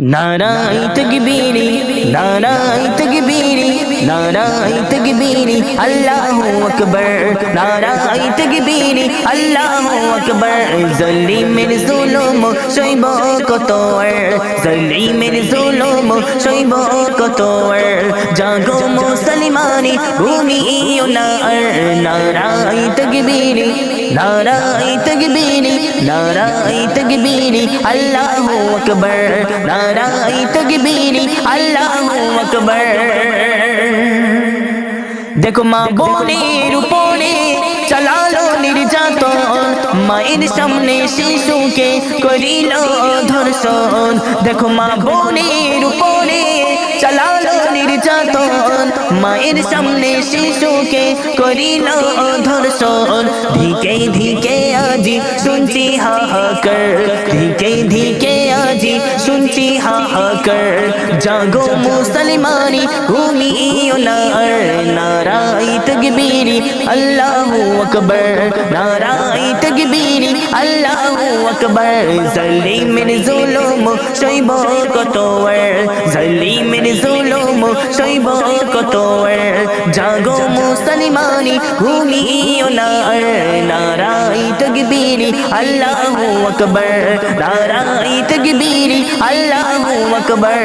নারাই তকবীরি নারাই তকবীরি নারাই তকবীরি আল্লাহু আকবার নারাই তকবীরি। আল্লাহু আকবার জালিমের জুলুম, সইব কত জালিমের জুলুম, সইব কত জাগো মুসলমানি ঘুমিও না নারাই তকবীরি নারাই তকবীরি নারাই তকবীরি, আল্লাহু আকবার। নারাই তকবীরি, আল্লাহু আকবার। দেখো মা বোনের উপরে মায়ের সামনে শিশুকে করিল ধর্ষণ। দেখো মা বোনের উপরে চালালো নির্যাতন। মায়ের সামনে শিশুকে করিল ধর্ষণ। ধিকে ধিকে আজি শুনছি হাহাকার। ধিকে ধিকে হাহাকার জাগো মুসলমানি ঘুমিও না আর নারাই তকবীরি আল্লাহু আকবার নারাই তকবীরি আল্লাহু আকবার জালিমের জুলুম সইব কত আর সইব কত জাগো মুসলমানি, ঘুমিও না নারাই তকবীরি আল্লাহু আকবার। নারাই তকবীরি আল্লাহু আকবার।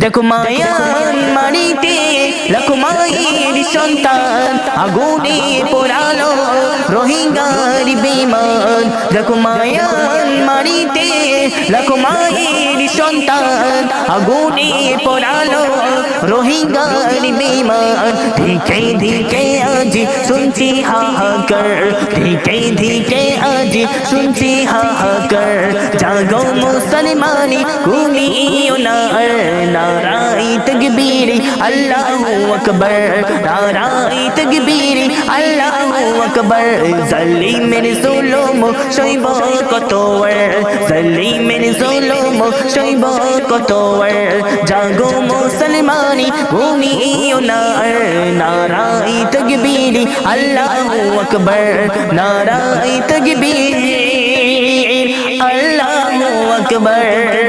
দেখো মায়ান মারিতে লাখো মায়ের সন্তান আগুনে পোড়ালো রোহিঙ্গার বিমান, দেখো মায়ান মারিতে লাখো মায়ের সন্তান, আগুনে পোড়ালো রোহিঙ্গার বিমান। ধিকে ধিকে, আজ শুনছি হাহাকার, ধিকে ধিকে, আজ শুনছি হাহাকার। জাগো মুসলমানি ঘুমিও না নারাই তকবীরি, আল্লাহু আকবার। নারাই তকবীরি, আল্লাহু আকবার জালিমের জুলুম সইব কত আর জালিমের জুলুম সইব কত আর জাগো মুসলমানি ঘুমিও না নারাই তকবীরি, আল্লাহু আকবার নারাই তকবীর, আল্লাহু আকবার।